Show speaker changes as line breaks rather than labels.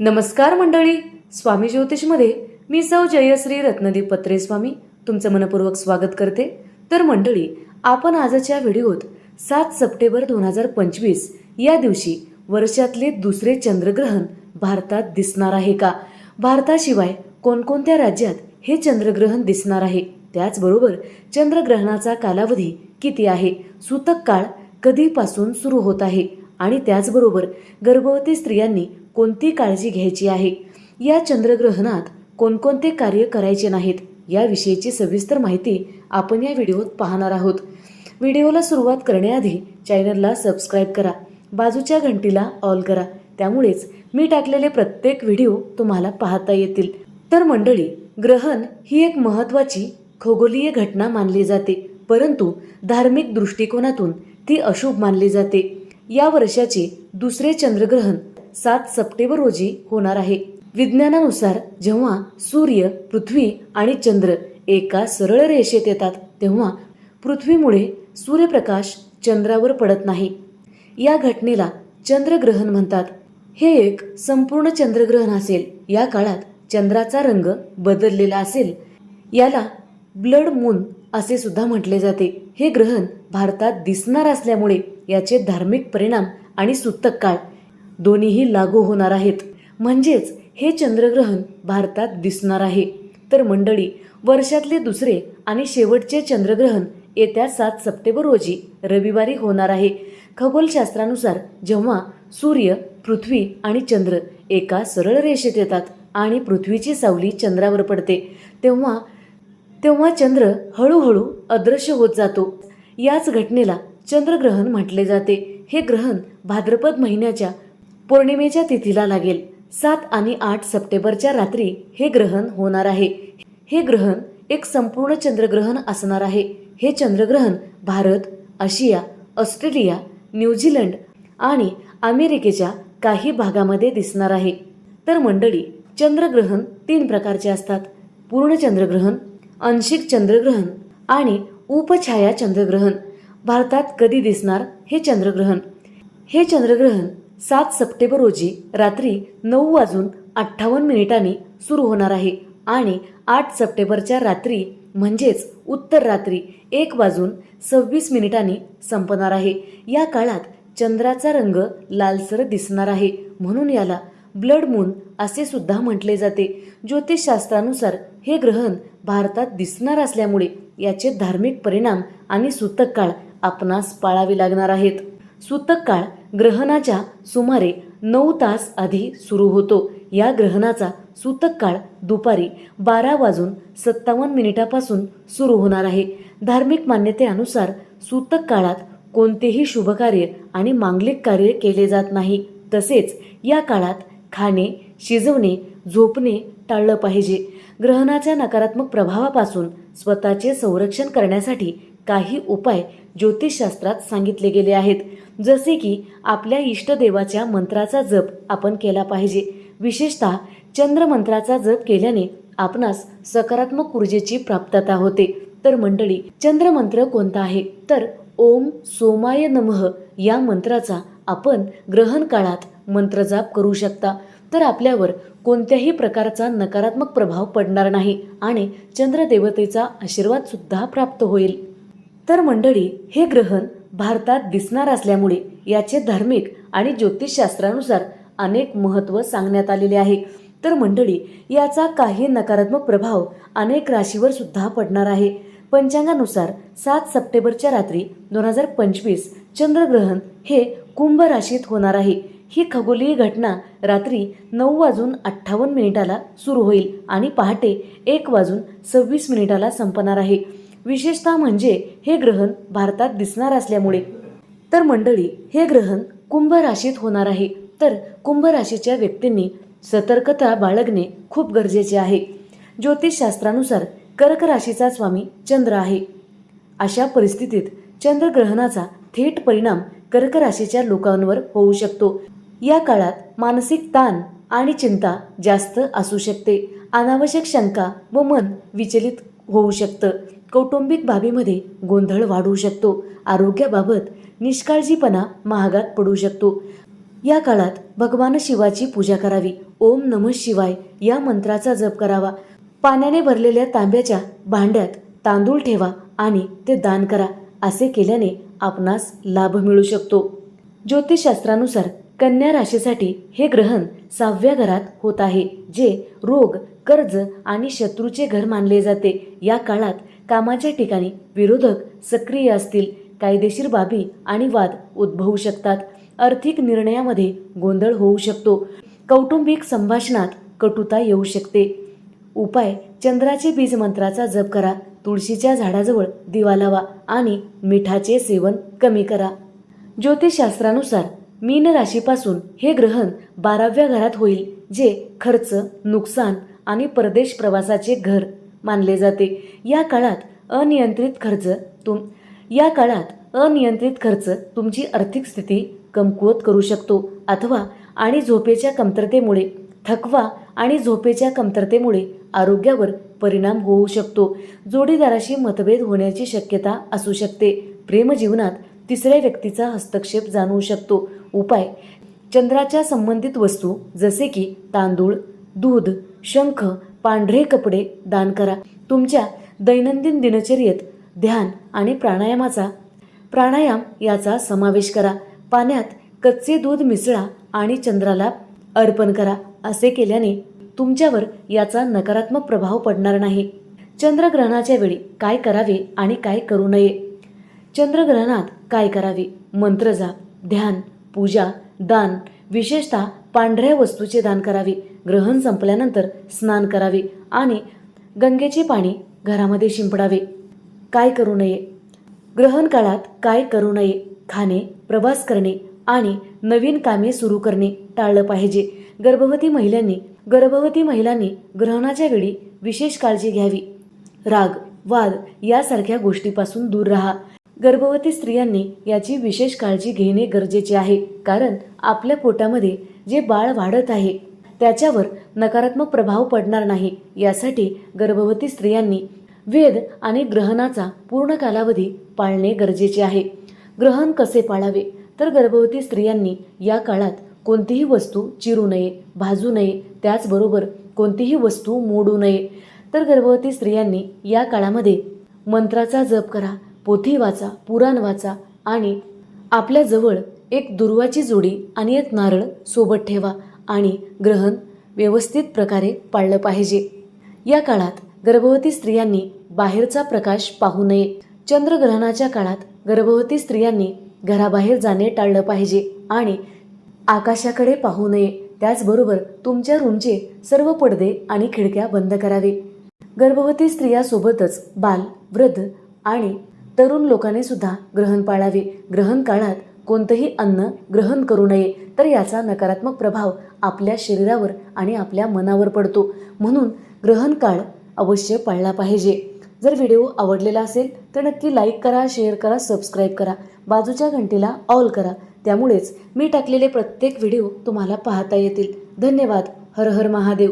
नमस्कार मंडळी स्वामी ज्योतिषमध्ये मी सौ जयश्री रत्नदीप पत्रे स्वामी तुमचं मनपूर्वक स्वागत करते. तर मंडळी आपण आजच्या व्हिडिओत सात सप्टेंबर दोन हजार पंचवीस या दिवशी वर्षातले दुसरे चंद्रग्रहण भारतात दिसणार आहे का? भारताशिवाय कोणकोणत्या राज्यात हे चंद्रग्रहण दिसणार आहे? त्याचबरोबर चंद्रग्रहणाचा कालावधी किती आहे? सूतक काळ कधीपासून सुरू होत आहे? आणि त्याचबरोबर गर्भवती स्त्रियांनी कोणती काळजी घ्यायची आहे? या चंद्रग्रहणात कोणकोणते कार्य करायचे नाहीत? याविषयीची सविस्तर माहिती आपण या व्हिडिओत पाहणार आहोत. व्हिडिओला सुरुवात करण्याआधी चॅनलला सबस्क्राईब करा. बाजूच्या घंटीला ऑल करा. त्यामुळेच मी टाकलेले प्रत्येक व्हिडिओ तुम्हाला पाहता येतील. तर मंडळी ग्रहण ही एक महत्त्वाची खगोलीय घटना मानली जाते. परंतु धार्मिक दृष्टिकोनातून ती अशुभ मानली जाते. या वर्षाचे दुसरे चंद्रग्रहण सात सप्टेंबर रोजी होणार आहे. विज्ञानानुसार जेव्हा सूर्य पृथ्वी आणि चंद्र एका सरळ रेषेत येतात तेव्हा पृथ्वीमुळे सूर्यप्रकाश चंद्रावर पडत नाही. या घटनेला चंद्रग्रहण म्हणतात. हे एक संपूर्ण चंद्रग्रहण असेल. या काळात चंद्राचा रंग बदललेला असेल. याला ब्लड मून असे सुद्धा म्हटले जाते. हे ग्रहण भारतात दिसणार असल्यामुळे याचे धार्मिक परिणाम आणि सुतक काळ दोन्हीही लागू होणार आहेत. म्हणजेच हे चंद्रग्रहण भारतात दिसणार आहे. तर मंडळी वर्षातले दुसरे आणि शेवटचे चंद्रग्रहण येत्या सात सप्टेंबर रोजी रविवारी होणार आहे. खगोलशास्त्रानुसार जेव्हा सूर्य पृथ्वी आणि चंद्र एका सरळ रेषेत येतात आणि पृथ्वीची सावली चंद्रावर पडते तेव्हा तेव्हा चंद्र हळूहळू अदृश्य होत जातो. याच घटनेला चंद्रग्रहण म्हटले जाते. हे ग्रहण भाद्रपद महिन्याच्या पौर्णिमेच्या तिथीला लागेल. सात आणि आठ सप्टेंबरच्या रात्री हे ग्रहण होणार आहे. हे ग्रहण एक संपूर्ण चंद्रग्रहण असणार आहे. हे चंद्रग्रहण भारत आशिया ऑस्ट्रेलिया न्यूझीलंड आणि अमेरिकेच्या काही भागामध्ये दिसणार आहे. तर मंडळी चंद्रग्रहण तीन प्रकारचे असतात. पूर्ण चंद्रग्रहण आंशिक चंद्रग्रहण आणि उपछाया चंद्रग्रहण. भारतात कधी दिसणार हे चंद्रग्रहण? हे चंद्रग्रहण सात सप्टेंबर रोजी रात्री नऊ वाजून अठ्ठावन्न मिनिटांनी सुरू होणार आहे आणि आठ सप्टेंबरच्या रात्री म्हणजेच उत्तर रात्री एक वाजून सव्वीस मिनिटांनी संपणार आहे. या काळात चंद्राचा रंग लालसर दिसणार आहे म्हणून याला ब्लड मून असे सुद्धा म्हटले जाते. ज्योतिषशास्त्रानुसार हे ग्रहण भारतात दिसणार असल्यामुळे याचे धार्मिक परिणाम आणि सूतक काळ आपणास पाळावे लागणार आहेत. सूतक काळ ग्रहणाच्या सुमारे नऊ तास आधी सुरू होतो. या ग्रहणाचा सूतक काळ दुपारी बारा वाजून सत्तावन्न मिनिटापासून सुरू होणार आहे. धार्मिक मान्यतेनुसार सूतक काळात कोणतेही शुभकार्य आणि मांगलिक कार्य केले जात नाही. तसेच या काळात खाणे शिजवणे झोपणे टाळलं पाहिजे. ग्रहणाच्या नकारात्मक प्रभावापासून स्वतःचे संरक्षण करण्यासाठी काही उपाय ज्योतिषशास्त्रात सांगितले गेले आहेत. जसे की आपल्या इष्टदेवाच्या मंत्राचा जप आपण केला पाहिजे. विशेषतः चंद्रमंत्राचा जप केल्याने आपणास सकारात्मक ऊर्जेची प्राप्तता होते. तर मंडळी चंद्रमंत्र कोणता आहे? तर ओम सोमाय नमः या मंत्राचा आपण ग्रहण काळात मंत्रजाप करू शकता. तर आपल्यावर कोणत्याही प्रकारचा नकारात्मक प्रभाव पडणार नाही आणि चंद्रदेवतेचा आशीर्वाद सुद्धा प्राप्त होईल. तर मंडळी हे ग्रहण भारतात दिसणार असल्यामुळे याचे धार्मिक आणि ज्योतिषशास्त्रानुसार अनेक महत्त्व सांगण्यात आलेले आहे. तर मंडळी याचा काही नकारात्मक प्रभाव अनेक राशीवर सुद्धा पडणार आहे. पंचांगानुसार सात सप्टेंबरच्या रात्री दोन हजार पंचवीस चंद्रग्रहण हे कुंभ राशीत होणार आहे. ही खगोलीय घटना रात्री नऊ वाजून अठ्ठावन्न मिनिटाला सुरू होईल आणि पहाटे एक वाजून सव्वीस मिनिटाला संपणार आहे. विशेषतः म्हणजे हे ग्रहण भारतात दिसणार असल्यामुळे. तर मंडळी हे ग्रहण कुंभ राशीत होणार आहे. तर कुंभ राशीच्या व्यक्तींनी सतर्कता बाळगणे खूप गरजेचे आहे. ज्योतिषशास्त्रानुसार कर्क राशीचा स्वामी चंद्र आहे. अशा परिस्थितीत चंद्रग्रहणाचा थेट परिणाम कर्क राशीच्या लोकांवर होऊ शकतो. या काळात मानसिक ताण आणि चिंता जास्त असू शकते. अनावश्यक शंका व मन विचलित होऊ शकतं. कौटुंबिक बाबीमध्ये गोंधळ वाढू शकतो. आरोग्याबाबत निष्काळजीपणा महागात पडू शकतो. या काळात भगवान शिवाची पूजा करावी. ओम नम शिवाय या मंत्राचा जप करावा. पाण्याने भरलेल्या तांब्याच्या भांड्यात तांदूळ ठेवा आणि ते दान करा. असे केल्याने आपणास लाभ मिळू शकतो. ज्योतिषशास्त्रानुसार कन्या राशीसाठी हे ग्रहण सहाव्या घरात होत आहे जे रोग कर्ज आणि शत्रूचे घर मानले जाते. या काळात कामाच्या ठिकाणी विरोधक सक्रिय असतील कायदेशीर बाबी आणि वाद उद्भवू शकतात. आर्थिक निर्णयामध्ये गोंधळ होऊ शकतो. कौटुंबिक संभाषणात कटुता येऊ शकते. उपाय चंद्राचे बीज मंत्राचा जप करा तुळशीच्या झाडाजवळ दिवा लावा आणि मिठाचे सेवन कमी करा. ज्योतिषशास्त्रानुसार मीन राशीपासून हे ग्रहण बाराव्या घरात होईल जे खर्च नुकसान आणि परदेश प्रवासाचे घर मानले जाते. या काळात अनियंत्रित खर्च तुम या काळात अनियंत्रित खर्च तुमची आर्थिक स्थिती कमकुवत करू शकतो अथवा आणि झोपेच्या कमतरतेमुळे थकवा आणि झोपेच्या कमतरतेमुळे आरोग्यावर परिणाम होऊ शकतो. जोडीदाराशी मतभेद होण्याची शक्यता असू शकते. प्रेमजीवनात तिसऱ्या व्यक्तीचा हस्तक्षेप जाणवू शकतो. उपाय. चंद्राच्या संबंधित वस्तू जसे की तांदूळ दूध शंख पांढरे कपडे दान करा. तुमच्या दैनंदिन दिनचर्येत ध्यान आणि प्राणायामाचा प्राणायाम याचा समावेश करा. पाण्यात कच्चे दूध मिसळा आणि चंद्राला अर्पण करा असे केल्याने तुमच्यावर याचा नकारात्मक प्रभाव पडणार नाही. चंद्रग्रहणाच्या वेळी काय करावे आणि काय करू नये? चंद्रग्रहणात काय करावे? मंत्रजाप ध्यान पूजा दान विशेषतः पांढऱ्या वस्तूचे दान करावे. ग्रहण संपल्यानंतर स्नान करावे आणि गंगेचे पाणी घरामध्ये शिंपडावे. काय करू नये? ग्रहण काळात काय करू नये? खाणे प्रवास करणे आणि नवीन कामे सुरू करणे टाळलं पाहिजे. गर्भवती महिलांनी गर्भवती महिलांनी ग्रहणाच्या वेळी विशेष काळजी घ्यावी. राग वाद यासारख्या गोष्टीपासून दूर राहा. गर्भवती स्त्रियांनी याची विशेष काळजी घेणे गरजेचे आहे. कारण आपल्या पोटामध्ये जे बाळ वाढत आहे त्याच्यावर नकारात्मक प्रभाव पडणार नाही. यासाठी गर्भवती स्त्रियांनी वेद आणि ग्रहणाचा पूर्ण कालावधी पाळणे गरजेचे आहे. ग्रहण कसे पाळावे? तर गर्भवती स्त्रियांनी या काळात कोणतीही वस्तू चिरू नये भाजू नये. त्याचबरोबर कोणतीही वस्तू मोडू नये. तर गर्भवती स्त्रियांनी या काळामध्ये मंत्राचा जप करा पोथी वाचा पुराण वाचा आणि आपल्याजवळ एक दुर्वाची जोडी आणि एक नारळ सोबत ठेवा आणि ग्रहण व्यवस्थित प्रकारे पाळलं पाहिजे. या काळात गर्भवती स्त्रियांनी बाहेरचा प्रकाश पाहू नये. चंद्रग्रहणाच्या काळात गर्भवती स्त्रियांनी घराबाहेर जाणे टाळलं पाहिजे आणि आकाशाकडे पाहू नये. त्याचबरोबर तुमच्या रूमचे सर्व पडदे आणि खिडक्या बंद करावे. गर्भवती स्त्रियासोबतच बाल वृद्ध आणि तरुण लोकांनी सुद्धा ग्रहण पाळावे. ग्रहण काळात कोणतंही अन्न ग्रहण करू नये तर याचा नकारात्मक प्रभाव आपल्या शरीरावर आणि आपल्या मनावर पडतो. म्हणून ग्रहण काळ अवश्य पाळला पाहिजे. जर व्हिडिओ आवडलेला असेल तर नक्की लाईक करा शेअर करा सबस्क्राईब करा. बाजूच्या घंटीला ऑल करा. त्यामुळेच मी टाकलेले प्रत्येक व्हिडिओ तुम्हाला पाहता येतील. धन्यवाद. हर हर महादेव.